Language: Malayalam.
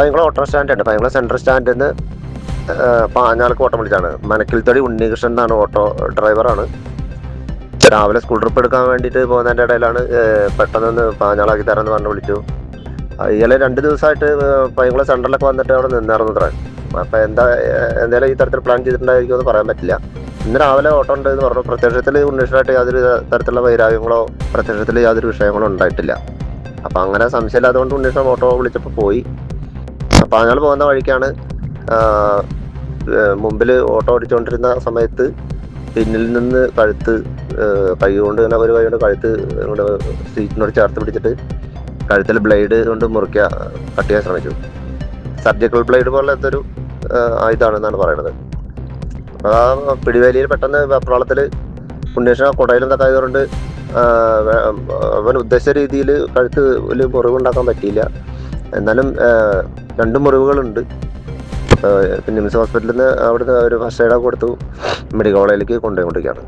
ആ, പയങ്കുളം ഓട്ടോ സ്റ്റാൻഡ് ഉണ്ട്. സെൻട്രൽ സ്റ്റാൻഡിൽ നിന്ന് പാഞ്ഞാലക്ക് ഓട്ടം വിളിച്ചാണ് മനക്കിൽത്തടി ഉണ്ണികൃഷ്ണൻ എന്നാണ് ഓട്ടോ ഡ്രൈവറാണ് രാവിലെ സ്കൂൾ ട്രിപ്പ് എടുക്കാൻ വേണ്ടിയിട്ട് പോകുന്നതിന്റെ ഇടയിലാണ് പെട്ടെന്നൊന്ന് പെട്ടെന്ന് പാഞ്ഞാളാക്കി തരാമെന്ന് പറഞ്ഞ് വിളിച്ചു. ഇയാളെ രണ്ട് ദിവസമായിട്ട് പയങ്കുളം സെൻട്രലൊക്കെ വന്നിട്ട് അവിടെ നിന്നായിരുന്നു അത്ര. അപ്പം എന്താ എന്തായാലും ഈ തരത്തിൽ പ്ലാൻ ചെയ്തിട്ടുണ്ടായിരിക്കും എന്ന് പറയാൻ പറ്റില്ല. ഇന്ന് രാവിലെ ഓട്ടം ഉണ്ട് എന്ന് പറഞ്ഞു. പ്രത്യക്ഷത്തിൽ ഉണ്ണികൃഷ്ണനായിട്ട് യാതൊരു തരത്തിലുള്ള വൈരാഗ്യങ്ങളോ പ്രത്യക്ഷത്തിൽ യാതൊരു വിഷയങ്ങളോ ഉണ്ടായിട്ടില്ല. അപ്പം അങ്ങനെ സംശയമില്ലാത്തതുകൊണ്ട് ഉണ്ണികൃഷ്ണൻ ഓട്ടോ വിളിച്ചപ്പോൾ പോയി. അപ്പൊ അയാൾ പോകുന്ന വഴിക്കാണ് മുമ്പിൽ ഓട്ടോ ഓടിച്ചുകൊണ്ടിരുന്ന സമയത്ത് പിന്നിൽ നിന്ന് കഴുത്ത് ആ, കൈ കൊണ്ട് ഇങ്ങനെ ഒരു കൈ കൊണ്ട് കഴുത്ത് നമ്മുടെ സീറ്റിനോട് ചേർത്ത് പിടിച്ചിട്ട് കഴുത്തിൽ ബ്ലേഡ് കൊണ്ട് മുറിക്കുക കട്ട് ചെയ്യാൻ ശ്രമിച്ചു. സർജിക്കൽ ബ്ലേഡ് പോലത്തെ ഒരു ആയുധമാണെന്നാണ് അപ്പോൾ ആ പിടിവേലിയിൽ പെട്ടെന്ന് വെപ്രാളത്തിൽ ഉണ്ണികൃഷ്ണൻ കുടയിലും ഇതൊക്കെ ആയതുകൊണ്ട് അവൻ ഉദ്ദേശിച്ച രീതിയിൽ കഴുത്ത് ഒരു മുറിവുണ്ടാക്കാൻ പറ്റിയില്ല. എന്നാലും ആ, രണ്ട് മുറിവുകളുണ്ട്. പിന്നെ നിംസ് ഹോസ്പിറ്റലിൽ നിന്ന് അവിടുന്ന് ഒരു ഫസ്റ്റ് എയ്ഡ് കൊടുത്തു. മെഡിക്കൽ കോളേജിലേക്ക് കൊണ്ടുപോയിക്കൊണ്ടിരിക്കുകയാണ്.